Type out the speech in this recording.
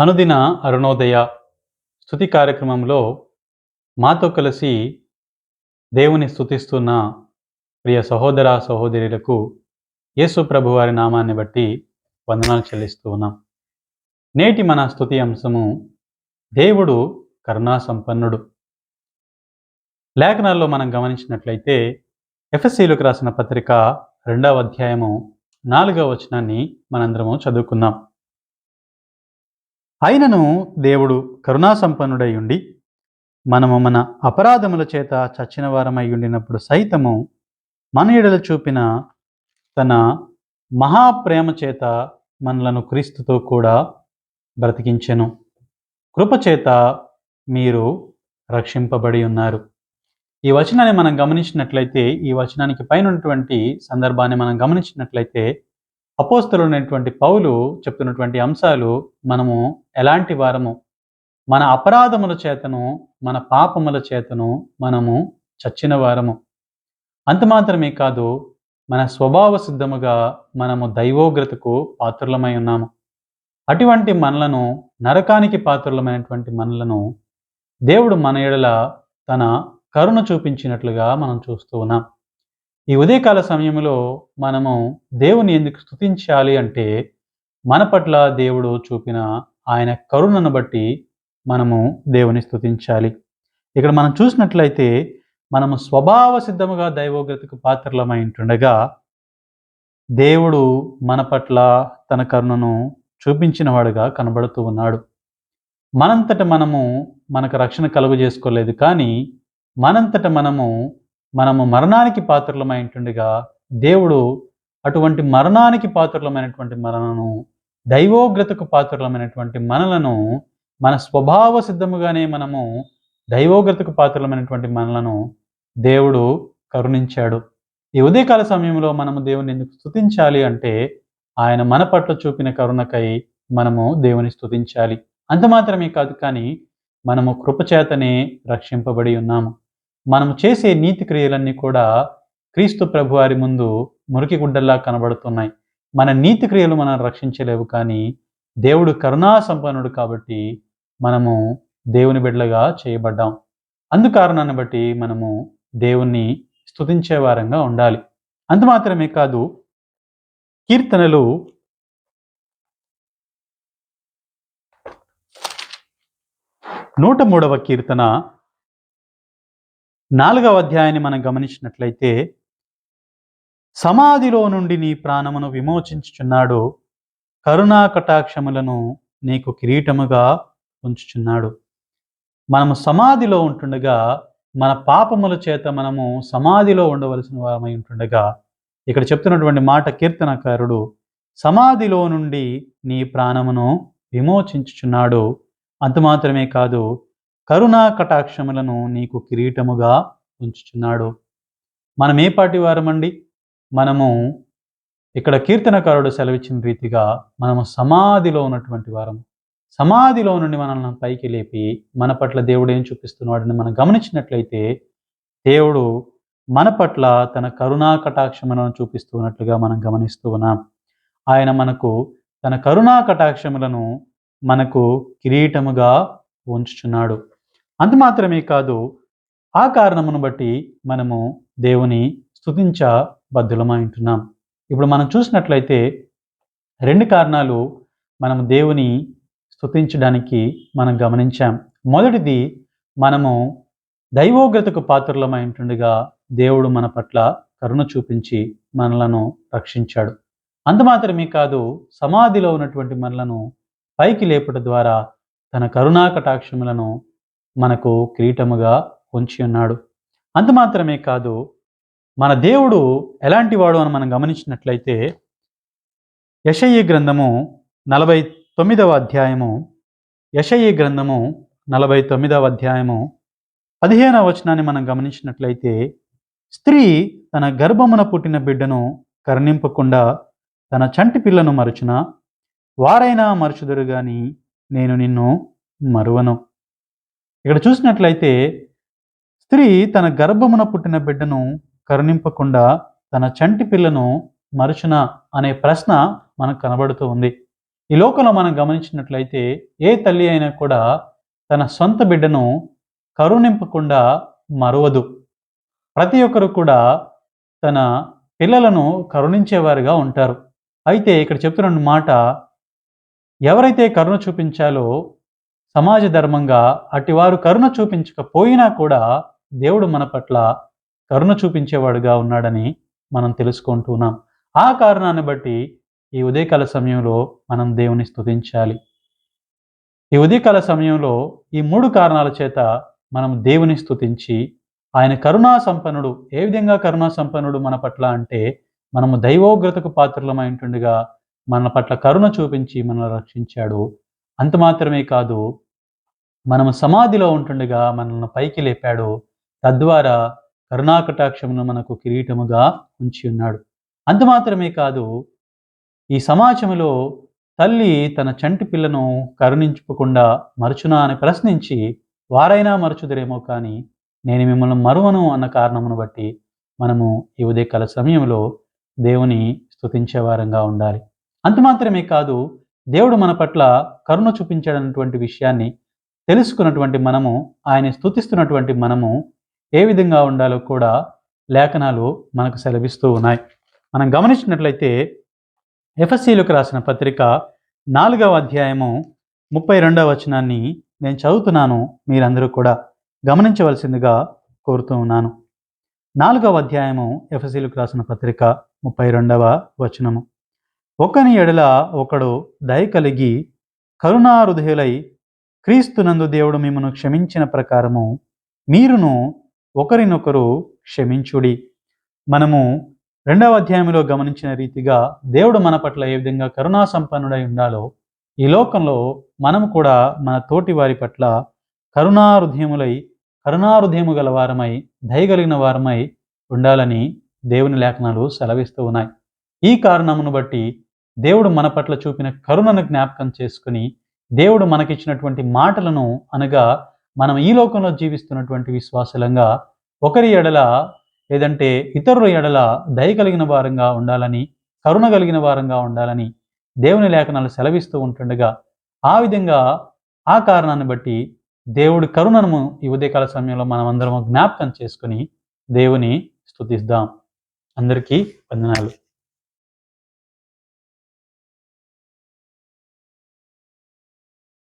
అనుదిన అరుణోదయ స్థుతి కార్యక్రమంలో మాతో కలిసి దేవుని స్థుతిస్తున్న ప్రియ సహోదర సహోదరులకు యేసు ప్రభు వారి నామాన్ని బట్టి వందనాలు చెల్లిస్తూ ఉన్నాం. నేటి మన స్థుతి అంశము దేవుడు కరుణా సంపన్నుడు. లేఖనాల్లో మనం గమనించినట్లయితే ఎఫ్ఎస్సీలకు రాసిన పత్రిక రెండవ అధ్యాయము నాలుగవ వచనాన్ని మనందరము చదువుకుందాం అయినను దేవుడు కరుణాసంపన్నుడై ఉండి మనము మన అపరాధముల చేత చచ్చిన వారమై ఉండినప్పుడు సైతము మన ఎడల చూపిన తన మహాప్రేమ చేత మనలను క్రీస్తుతో కూడా బ్రతికించెను. కృపచేత మీరు రక్షింపబడి ఉన్నారు. ఈ వచనాన్ని మనం గమనించినట్లయితే ఈ వచనానికి పైన ఉన్నటువంటి సందర్భాన్ని మనం గమనించినట్లయితే అపోస్తులైనటువంటి పౌలు చెప్తున్నటువంటి అంశాలు మనము ఎలాంటి వారము? మన అపరాధముల చేతను మన పాపముల చేతను మనము చచ్చిన వారము. అంత మాత్రమే కాదు మన స్వభావ సిద్ధముగా మనము దైవోగ్రతకు పాత్రులమై ఉన్నాము. అటువంటి మనలను నరకానికి పాత్రులమైనటువంటి మనలను దేవుడు మన ఎడల తన కరుణ చూపించినట్లుగా మనం చూస్తూ ఉన్నాం. ఈ ఉదయకాల సమయంలో మనము దేవుని ఎందుకు స్థుతించాలి అంటే మన పట్ల దేవుడు చూపిన ఆయన కరుణను బట్టి మనము దేవుని స్థుతించాలి ఇక్కడ మనం చూసినట్లయితే మనము స్వభావ సిద్ధముగా దైవోగ్రతకు పాత్రలమై ఉంటుండగా దేవుడు మన పట్ల తన కరుణను చూపించినవాడుగా కనబడుతూ ఉన్నాడు. మనంతట మనము మనకు రక్షణ కలుగు చేసుకోలేదు కానీ మనంతట మనము మనము మరణానికి పాత్రలమైనటుండగా దేవుడు అటువంటి మరణానికి పాత్రలమైనటువంటి మనలను దైవోగ్రతకు పాత్రలమైనటువంటి మనలను మన స్వభావ సిద్ధముగానే మనము దైవోగ్రతకు పాత్రలమైనటువంటి మనలను దేవుడు కరుణించాడు. ఈ ఉదయకాల సమయంలో మనము దేవుని ఎందుకు స్థుతించాలి అంటే ఆయన మన పట్ల చూపిన కరుణకై మనము దేవుని స్థుతించాలి అంత మాత్రమే కాదు కానీ మనము కృపచేతనే రక్షింపబడి ఉన్నాము. మనం చేసే నీతి క్రియలన్నీ కూడా క్రీస్తు ప్రభువారి ముందు మురికి గుడ్డల్లా కనబడుతున్నాయి. మన నీతి క్రియలు మనం రక్షించలేవు కానీ దేవుడు కరుణా సంపన్నుడు కాబట్టి మనము దేవుని బిడ్డలుగా చేయబడ్డాం. అందుకారణాన్ని బట్టి మనము దేవుణ్ణి స్తుతించే వారంగా ఉండాలి. అంత మాత్రమే కాదు కీర్తనలు నూట మూడవ కీర్తన నాలుగవ అధ్యాయాన్ని మనం గమనించినట్లయితే సమాధిలో నుండి నీ ప్రాణమును విమోచించుచున్నాడు కరుణా కటాక్షములను నీకు కిరీటముగా ఉంచుచున్నాడు. మనము సమాధిలో ఉంటుండగా మన పాపముల చేత మనము సమాధిలో ఉండవలసిన వారమై ఉంటుండగా ఇక్కడ చెప్తున్నటువంటి మాట కీర్తనకారుడు సమాధిలో నుండి నీ ప్రాణమును విమోచించుచున్నాడు. అంత మాత్రమే కాదు కరుణా కటాక్షములను నీకు కిరీటముగా ఉంచుచున్నాడు. మనం ఏ పాటి వారమండి మనము ఇక్కడ కీర్తనకారుడు సెలవిచ్చిన రీతిగా మనము సమాధిలో ఉన్నటువంటి వారము సమాధిలో నుండి మనల్ని పైకి లేపి మన పట్ల దేవుడు ఏం చూపిస్తున్నాడని మనం గమనించినట్లయితే దేవుడు మన పట్ల తన కరుణా కటాక్షములను చూపిస్తున్నట్లుగా మనం గమనిస్తూ ఉన్నాం. ఆయన మనకు తన కరుణా కటాక్షములను మనకు కిరీటముగా ఉంచుచున్నాడు. అంత మాత్రమే కాదు ఆ కారణమును బట్టి మనము దేవుని స్థుతించ బద్దులమైంటున్నాం ఇప్పుడు మనం చూసినట్లయితే రెండు కారణాలు మనము దేవుని స్థుతించడానికి మనం గమనించాం. మొదటిది మనము దైవోగ్రతకు పాత్రలమై ఉంటుండగా దేవుడు మన పట్ల కరుణ చూపించి మనలను రక్షించాడు. అంత మాత్రమే కాదు సమాధిలో ఉన్నటువంటి మనలను పైకి లేపట ద్వారా తన కరుణా కటాక్షములను మనకు కిరీటముగా ఉంచి ఉన్నాడు. అంత మాత్రమే కాదు మన దేవుడు ఎలాంటి వాడు అని మనం గమనించినట్లయితే యషయ్య గ్రంథము నలభై తొమ్మిదవ అధ్యాయము యషయ్య గ్రంథము నలభై తొమ్మిదవ అధ్యాయము పదిహేనవ వచనాన్ని మనం గమనించినట్లయితే స్త్రీ తన గర్భమున పుట్టిన బిడ్డను కరుణింపకుండా తన చంటి పిల్లను మరచున వారైనా మరచుదురు గాని నేను నిన్ను మరువను. ఇక్కడ చూసినట్లయితే స్త్రీ తన గర్భమున పుట్టిన బిడ్డను కరుణింపకుండా తన చంటి పిల్లను మరుచున అనే ప్రశ్న మనకు కనబడుతూ ఉంది. ఈ లోకంలో మనం గమనించినట్లయితే ఏ తల్లి అయినా కూడా తన సొంత బిడ్డను కరుణింపకుండా మరవదు. ప్రతి ఒక్కరు కూడా తన పిల్లలను కరుణించేవారుగా ఉంటారు. అయితే ఇక్కడ చెప్తున్న మాట ఎవరైతే కరుణ చూపించాలో సమాజ ధర్మంగా అటివారు కరుణ చూపించకపోయినా కూడా దేవుడు మన పట్ల కరుణ చూపించేవాడుగా ఉన్నాడని మనం తెలుసుకుంటున్నాం ఆ కారణాన్ని బట్టి ఈ ఉదయకాల సమయంలో మనం దేవుని స్థుతించాలి ఈ ఉదయకాల సమయంలో ఈ మూడు కారణాల చేత మనం దేవుని స్థుతించి ఆయన కరుణా సంపన్నుడు ఏ విధంగా కరుణా సంపన్నుడు మన పట్ల అంటే మనము దైవోగ్రతకు పాత్రలమైంటుండగా మన పట్ల కరుణ చూపించి మనల్ని రక్షించాడు. అంత మాత్రమే కాదు మనము సమాధిలో ఉంటుండగా మనల్ని పైకి లేపాడు. తద్వారా కరుణాకటాక్షమును మనకు కిరీటముగా ఉంచి ఉన్నాడు. అంత మాత్రమే కాదు ఈ సమాజంలో తల్లి తన చంటి పిల్లను కరుణించుకోకుండా మరచునా అని ప్రశ్నించి వారైనా మరచుదరేమో కానీ నేను మిమ్మల్ని మరువను అన్న కారణమును బట్టి మనము ఈ ఉదయకాల సమయంలో దేవుని స్థుతించేవారంగా ఉండాలి. అంత మాత్రమే కాదు దేవుడు మన పట్ల కరుణ చూపించాడన్నటువంటి విషయాన్ని తెలుసుకున్నటువంటి మనము ఆయన స్తుతిస్తున్నటువంటి మనము ఏ విధంగా ఉండాలో కూడా లేఖనాలు మనకు సెలవిస్తూ ఉన్నాయి. మనం గమనించినట్లయితే ఎఫ్ఎస్సీలకు రాసిన పత్రిక నాలుగవ అధ్యాయము ముప్పై రెండవ వచనాన్ని నేను చదువుతున్నాను మీరందరూ కూడా గమనించవలసిందిగా కోరుతూ ఉన్నాను. నాలుగవ అధ్యాయము ఎఫ్ఎస్సీలకు రాసిన పత్రిక ముప్పై రెండవ వచనము. ఒకని ఎడల ఒకడు దయ కలిగి కరుణాహృదయులై క్రీస్తునందు దేవుడు మిమ్మను క్షమించిన ప్రకారము మీరును ఒకరినొకరు క్షమించుడి. మనము రెండవ అధ్యాయంలో గమనించిన రీతిగా దేవుడు మన పట్ల ఏ విధంగా కరుణా సంపన్నుడై ఉండాలో ఈ లోకంలో మనము కూడా మన తోటి వారి పట్ల కరుణాహృదయములై కరుణాహృదయము గల వారమై దయగలిగిన వారమై ఉండాలని దేవుని లేఖనాలు సెలవిస్తూ ఉన్నాయి. ఈ కారణమును బట్టి దేవుడు మన పట్ల చూపిన కరుణను జ్ఞాపకం చేసుకుని దేవుడు మనకిచ్చినటువంటి మాటలను అనగా మనం ఈ లోకంలో జీవిస్తున్నటువంటి విశ్వాసులంగా ఒకరి ఎడల లేదంటే ఇతరుల ఎడల దయ కలిగిన వారంగా ఉండాలని కరుణ కలిగిన వారంగా ఉండాలని దేవుని లేఖనాలు సెలవిస్తూ ఉంటుండగా ఆ విధంగా ఆ కారణాన్ని బట్టి దేవుడి కరుణను ఈ ఉదయకాల సమయంలో మనం అందరం జ్ఞాపకం చేసుకుని దేవుని స్తుతిద్దాం అందరికీ వందనాలు.